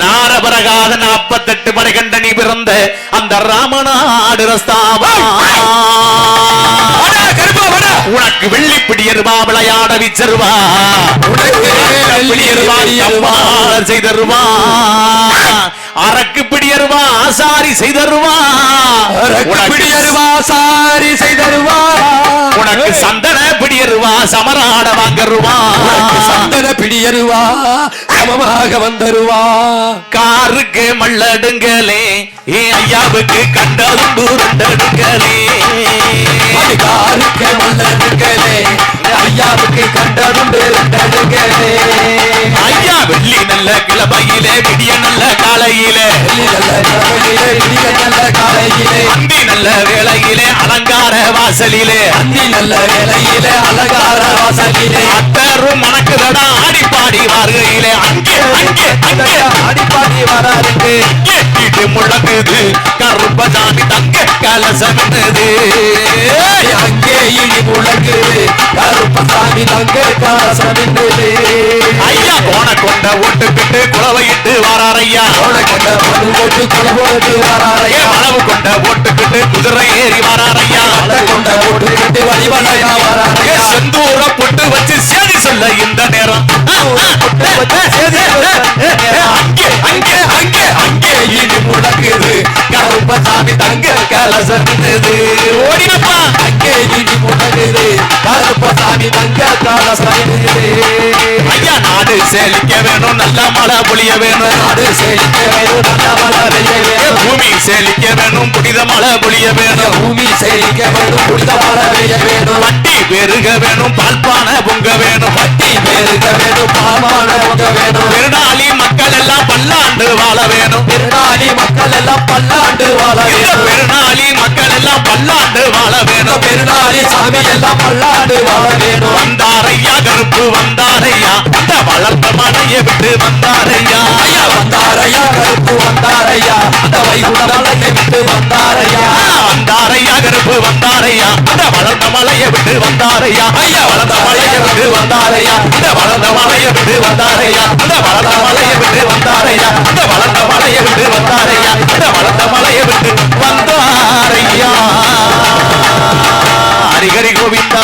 நாரபரகாத நாற்பத்தெட்டு மலை கண்ட நீ பிறந்த அந்த ராமநாடு. உனக்கு விளையாட விச்சருவா. உனக்கு பிடியருவா வெள்ளிப்பிடியருவா. அம்மாள் செய்தருவா அரக்கு பிடியருவா ஆசாரி செய்தருவா. பிடியருவா, சாரி செய்தருவா. உனக்கு சந்தன பிடியருவா. சமமாக வந்தருவா. காருக்கு மல்லடுங்களே ஏ ஐயாவுக்கு கண்டதுண்டு ரெண்டடுங்களே அதிகாருக்கு மல்லடுகளே ஐயாவுக்கு கண்டதுண்டு ரெண்டடுகளே ஐயா வெள்ளி நல்ல கிளமையிலே விடிய நல்ல காலையிலே. வெள்ளி நல்ல கிழமையிலே, விடிய நல்ல காலையிலே. அந்தி நல்ல அலங்கார வாசலிலே. அந்தி நல்ல வேளையிலே அலங்கார வாசலிலே. அத்தரும் மணக்குதடா ஆடி பாடி வாருகையிலே. அங்கே அங்கே அங்கே. அடிப்பாடி வராருக்கு கேட்டிட்டு முழங்குது. தங்க கலசம்னது அங்கே இடி முழங்குது கருப்பசாமி தங்க காசமின்றது ஐயா போன கொண்ட ஓட்டுக்கிட்டு குளவையிட்டு வாராரையா? உனக்கண்ட மனு போட்டு கொலபோட்டு ஏ வராரையா? அளவு கொண்ட ஓட்டுக்கிட்டு குதிரை ஏறி வாராரையா? கொண்ட போட்டு கட்டி வழிவலையா ஏ வராரையா செந்தூர பொட்டு வச்சு கலசமின்றது ஓடினப்பா அங்கே இடி முழங்குது கருப்பசாமி தங்க கலசமின்றது ஐயா நாடு செழிக்க வேணும் நல்ல மழை பொழிய வேணும். நாடு செழிக்க வேணும் நல்ல மழை பெய்ய வேணும். பூமி செழிக்க வேணும் புனித மழை பொழிய வேணும். பூமி செழிக்க வேணும் புனித மழை பெய்ய வேணும். வட்டி பெருக வேணும் பால்பான பொங்க வேணும். பட்டி பெருக எல்லாம் பல்லாண்டு வாழ வேணும் பெருநாளி மக்கள் எல்லாம் பல்லாண்டு வாழ வேணும் பெருநாளி சாமி எல்லாம் பல்லாண்டு வாழ வேணும் வந்தாரையா கருப்பு வந்தாரையா? அந்த வளர்த்த மனையை விட்டு வந்தாரையா? ஐயா வந்தாரையா கருப்பு வந்தாரையா? அந்த வைகுண்டலை விட்டு வந்தாரையா? வந்தாரையா கருப்பு வந்தாரையா? அந்த வளர்ந்த மலையை விட்டு வந்தாரையா? ஐயா வளர்ந்த மலையை விட்டு வந்தாரையா? அந்த வளர்ந்த மலையை விட்டு வந்தாரையா? அந்த வளர்ந்த மலையை விட்டு வந்தாரையா? அந்த வளர்ந்த ஹரிஹரி கோவிந்தா.